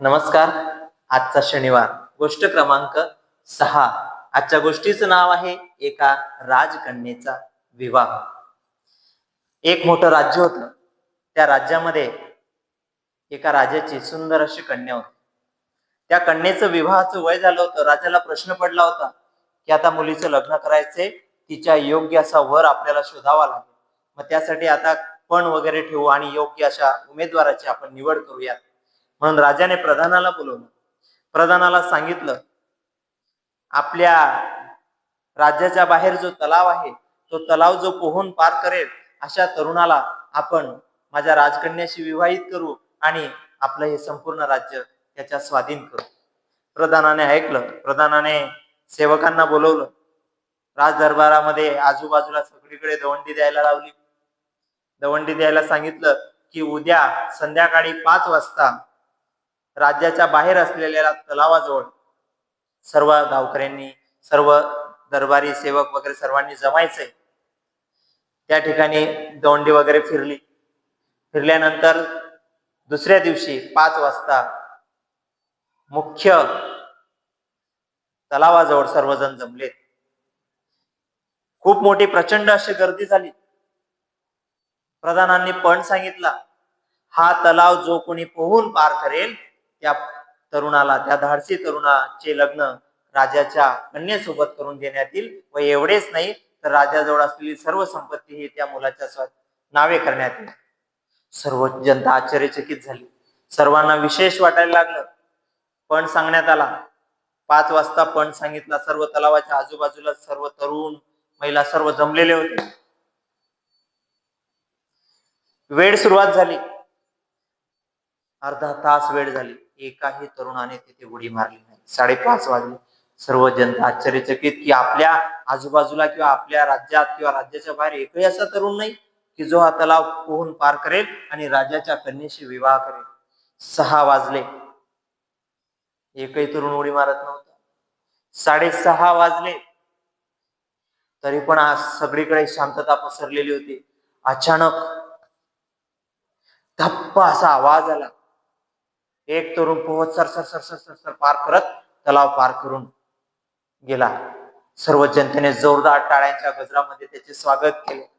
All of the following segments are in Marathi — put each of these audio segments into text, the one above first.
नमस्कार. आजचा शनिवार गोष्ट क्रमांक सहा. आजच्या गोष्टीचं नाव आहे एका राजकन्येचा विवाह. एक मोठं राज्य होत. त्या राज्यामध्ये एका राजाची सुंदर अशी कन्या होती. त्या कन्येचं विवाहाचं वय झालं होतं. राजाला प्रश्न पडला होता की आता मुलीचं लग्न करायचंय तिच्या योग्य असा वर आपल्याला शोधावा लागेल. मग त्यासाठी आता पण वगैरे ठेवू आणि योग्य अशा उमेदवाराची आपण निवड करूयात. म्हणून राजाने प्रधानाला बोलवलं. प्रधानाला सांगितलं आपल्या राज्याच्या बाहेर जो तलाव आहे तो तलाव जो पोहून पार करेल अशा तरुणाला आपण माझ्या राजकन्याशी विवाहित करू आणि आपलं हे संपूर्ण राज्य त्याच्या स्वाधीन करू. प्रधानाने ऐकलं. प्रधानाने सेवकांना बोलवलं. राज दरबारामध्ये आजूबाजूला सगळीकडे दवंडी द्यायला लावली. दवंडी द्यायला सांगितलं की उद्या संध्याकाळी पाच वाजता राज्याच्या बाहेर असलेल्या तलावाजवळ सर्व गावकऱ्यांनी सर्व दरबारी सेवक वगैरे सर्वांनी जमायचंय त्या ठिकाणी दोंडी वगैरे फिरली. फिरल्यानंतर दुसऱ्या दिवशी पाच वाजता मुख्य तलावाजवळ सर्वजण जमलेत खूप मोठी प्रचंड अशी गर्दी झाली. प्रधानांनी पण सांगितला हा तलाव जो कोणी पोहून पार करेल त्या तरुणाला त्या धाडसी तरुणाचे लग्न राजाच्या कन्येसोबत करून देण्यात येईल व एवढेच नाही तर राजाजवळ असलेली सर्व संपत्ती ही त्या मुलाच्या नावे करण्यात येईल. सर्व जनता आश्चर्यचकित झाली. सर्वांना विशेष वाटायला लागलं. पण सांगण्यात आला. पाच वाजता पण सांगितला. सर्व तलावाच्या आजूबाजूला सर्व तरुण महिला सर्व जमलेले होते. वेळ सुरुवात झाली. अर्धा तास वेळ झाली. एकाही तरुणाने तिथे उडी मारली नाही. साडेपाच वाजले. सर्व जनता आश्चर्यचकित की आपल्या आजूबाजूला किंवा आपल्या राज्यात किंवा राज्याच्या बाहेर एकही असा तरुण नाही की जो हा तलाव पोहून पार करेल आणि राजाच्या कन्येशी विवाह करेल. सहा वाजले. एकही तरुण उडी मारत नव्हता. साडेसहा वाजले. तरी पण आज सगळीकडे शांतता पसरलेली होती. अचानक धप्प असा आवाज आला. एक तरुण पोहत सर सर सर सर सर सर पार करत तलाव पार करून गेला. सर्व जनतेने जोरदार टाळ्यांच्या गजरामध्ये त्याचे स्वागत केले.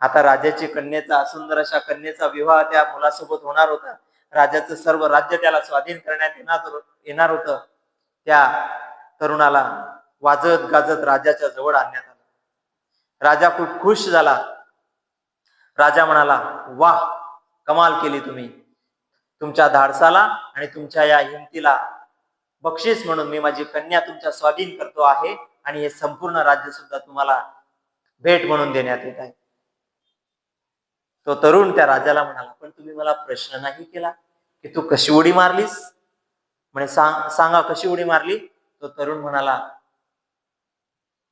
आता राजाची कन्येचा सुंदर अशा कन्येचा विवाह त्या मुलासोबत होणार होता. राजाचं सर्व राज्य त्याला स्वाधीन करण्यात येणार येणार होतं. त्या तरुणाला वाजत गाजत राजाच्या जवळ आणण्यात आलं. राजा खूप खुश झाला. राजा म्हणाला वाह कमाल केली तुम्ही. तुमच्या धाडसाला आणि तुमच्या या हिमतीला बक्षीस म्हणून मी माझी कन्या तुमच्या स्वाधीन करतो आहे आणि हे संपूर्ण राज्य सुद्धा तुम्हाला भेट म्हणून देण्यात येत आहे. तो तरुण त्या राजाला म्हणाला पण तुम्ही मला प्रश्न नाही केला की तू कशी उडी मारलीस? म्हणे सांग सांगा कशी उडी मारली? तो तरुण म्हणाला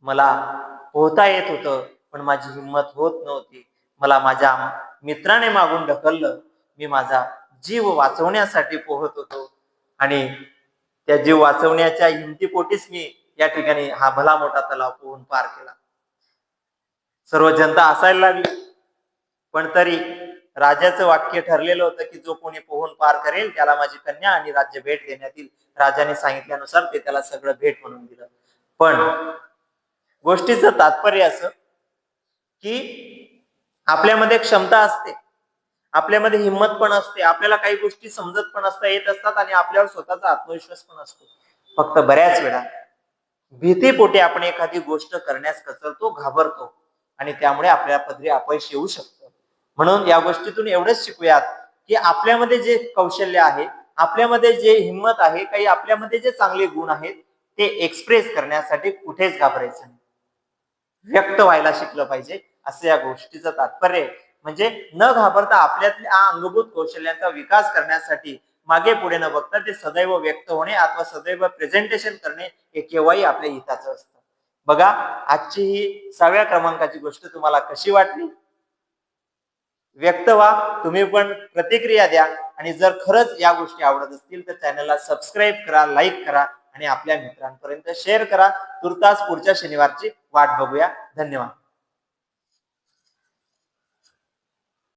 मला पोहता येत होतं पण माझी हिंमत होत नव्हती. मला माझ्या मित्राने मागून ढकललं. मी माझा जीव वाचवण्यासाठी पोहत होतो. आणि त्या जीव वाचवण्याच्या हिमतीपोटीच मी या ठिकाणी हा भला मोठा तलाव पोहून पार केला. सर्व जनता असायला लागली. पण तरी राजाचं वाक्य ठरलेलं होतं की जो कोणी पोहून पार करेल त्याला माझी कन्या आणि राज्य भेट देण्यात येईल. राजाने सांगितल्यानुसार ते त्याला सगळं भेट म्हणून दिलं. पण गोष्टीचं तात्पर्य असं की आपल्यामध्ये क्षमता असते. आपल्यामध्ये हिंमत पण असते आपल्याला काही गोष्टी समजत पण असता येत असतात आणि आपल्यावर स्वतःचा आत्मविश्वास पण असतो. फक्त बऱ्याच वेळा भीतीपोटी आपण एखादी गोष्ट करण्यास कचरतो घाबरतो आणि त्यामुळे आपल्या पदरी अपयश येऊ शकतं. म्हणून या गोष्टीतून एवढंच शिकूयात की आपल्यामध्ये जे कौशल्य आहे आपल्यामध्ये जे हिंमत आहे काही आपल्यामध्ये जे चांगले गुण आहेत ते एक्सप्रेस करण्यासाठी कुठेच घाबरायचं नाही. व्यक्त व्हायला शिकलं पाहिजे असं या गोष्टीचं तात्पर्य आहे. म्हणजे न घाबरता आपल्यातल्या अंगभूत कौशल्यांचा विकास करण्यासाठी मागे पुढे न बघता ते सदैव व्यक्त होणे अथवा सदैव प्रेझेंटेशन करणे हे केव्हाही आपल्या हिताचं असतं. बघा आजची ही सहाव्या क्रमांकाची गोष्ट तुम्हाला कशी वाटली? व्यक्त व्हा तुम्ही पण प्रतिक्रिया द्या आणि जर खरंच या गोष्टी आवडत असतील तर चॅनलला सबस्क्राईब करा लाईक करा आणि आपल्या मित्रांपर्यंत शेअर करा. तुर्तास पुढच्या शनिवारची वाट बघूया. धन्यवाद.